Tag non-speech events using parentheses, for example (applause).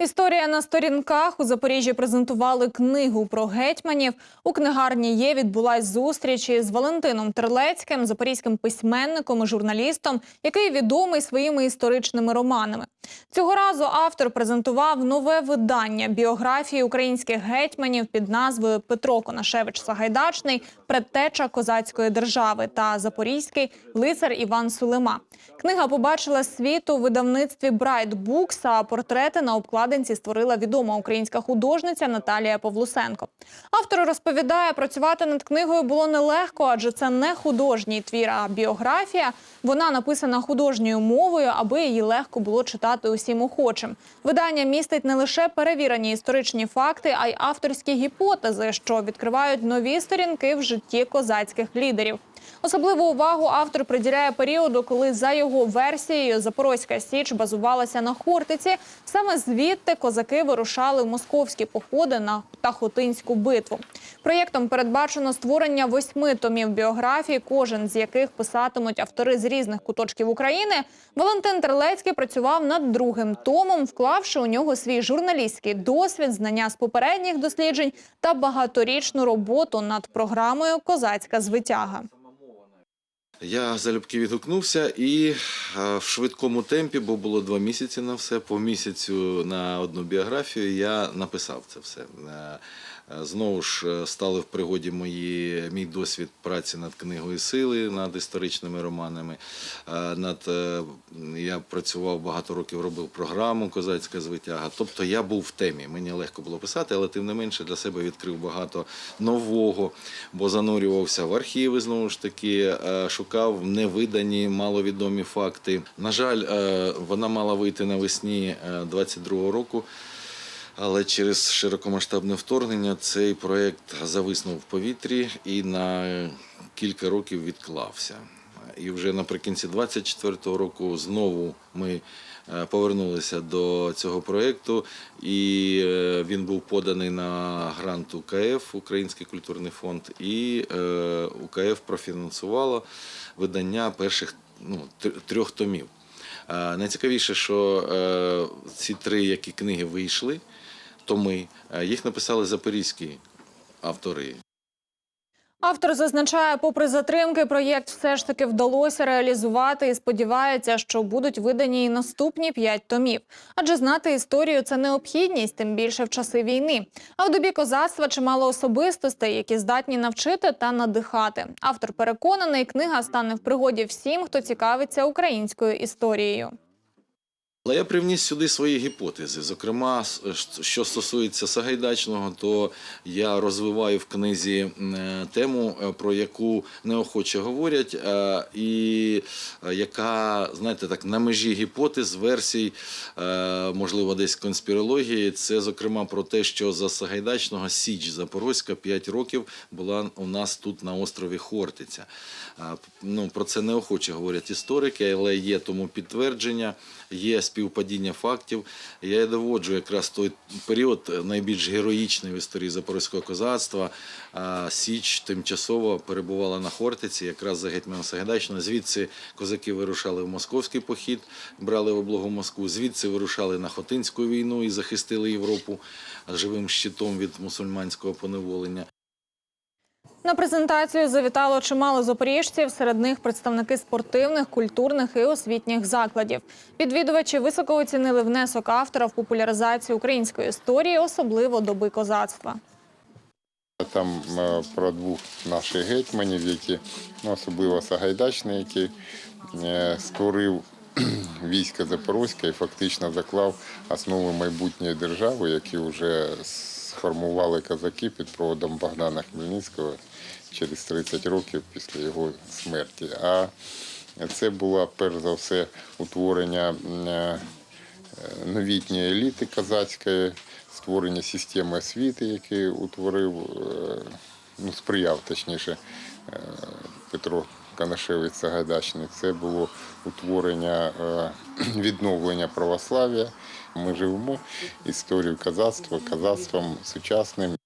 Історія на сторінках у Запоріжжі презентували книгу про гетьманів. У книгарні є відбулась зустріч із Валентином Терлецьким, запорізьким письменником і журналістом, який відомий своїми історичними романами. Цього разу автор презентував нове видання біографії українських гетьманів під назвою Петро Конашевич Сагайдачний, предтеча козацької держави та запорізький лицар Іван Сулема. Книга побачила світ у видавництві Bright Books, а портрети на обкладинці створила відома українська художниця Наталія Павлусенко. Автор розповідає, працювати над книгою було нелегко, адже це не художній твір, а біографія. Вона написана художньою мовою, аби її легко було читати усім охочим. Видання містить не лише перевірені історичні факти, а й авторські гіпотези, що відкривають нові сторінки в житті козацьких лідерів. Особливу увагу автор приділяє періоду, коли за його версією Запорозька Січ базувалася на Хортиці. Саме звідти козаки вирушали в московські походи на та Хотинську битву. Проєктом передбачено створення восьми томів біографії, кожен з яких писатимуть автори з різних куточків України. Валентин Терлецький працював над другим томом, вклавши у нього свій журналістський досвід, знання з попередніх досліджень та багаторічну роботу над програмою Козацька звитяга. Я залюбки відгукнувся і е, в швидкому темпі, бо було два місяці на все. По місяцю на одну біографію я написав це все. Е, е, Знову ж стали в пригоді мої, мій досвід праці над книгою сили, над історичними романами. Над, я працював багато років, робив програму Козацька звитяга. Тобто я був в темі. Мені легко було писати, але тим не менше для себе відкрив багато нового, бо занурювався в архіви знову ж таки, е, шукав невидані маловідомі факти. На жаль, е, вона мала вийти навесні 22-го року. Але через широкомасштабне вторгнення цей проект зависнув в повітрі і на кілька років відклався. І вже наприкінці 24-го року знову ми е, повернулися до цього проєкту, і е, він був поданий на грант УКФ, Український культурний фонд, і е, УКФ профінансувало видання перших ну, трьох томів. Найцікавіше, що ці три, які книги вийшли, томи, їх написали запорізькі автори. Автор зазначає, попри затримки, проєкт все ж таки вдалося реалізувати і сподівається, що будуть видані і наступні п'ять томів. Адже знати історію це необхідність, тим більше в часи війни. А в добі козацтва чимало особистостей, які здатні навчити та надихати. Автор переконаний, книга стане в пригоді всім, хто цікавиться українською історією. Але я привніс сюди свої гіпотези. Зокрема, що стосується Сагайдачного, то я розвиваю в книзі е, тему, е, про яку неохоче говорять, е, і е, яка, знаєте, так на межі гіпотез, версій, е, можливо, десь конспірології. Це, зокрема, про те, що за Сагайдачного Січ Запорозька 5 років була у нас тут на острові Хортиця. Е, Ну, про це неохоче говорять історики, але є тому підтвердження, є співпадіння фактів. Я доводжу якраз той період е, найбільш героїчний в історії запорозького козацтва. Січ тимчасово перебувала на Хортиці, якраз за гетьманом Сагайдачного. Звідси козаки вирушали в московський похід, брали облогу Москву. Звідси вирушали на Хотинську війну і захистили Європу живим щитом від мусульманського поневолення. На презентацію завітало чимало запоріжців, серед них представники спортивних, культурних і освітніх закладів. Відвідувачі високо оцінили внесок автора в популяризацію української історії, особливо доби козацтва. Там е, про двох наших гетьманів, які ну, особливо Сагайдачний, який е, створив (clears throat) військо Запорозьке і фактично заклав основи майбутньої держави, які вже сформували козаки під проводом Богдана Хмельницького через 30 років після його смерті. А це було перш за все утворення е, новітньої еліти козацької, створення системи освіти, який утворив, е, ну, сприяв точніше е, Петро Канашевич Сагайдачний. Це було утворення е, (clears throat) відновлення православ'я. Ми живемо історію казацтва, казацтвом сучасним.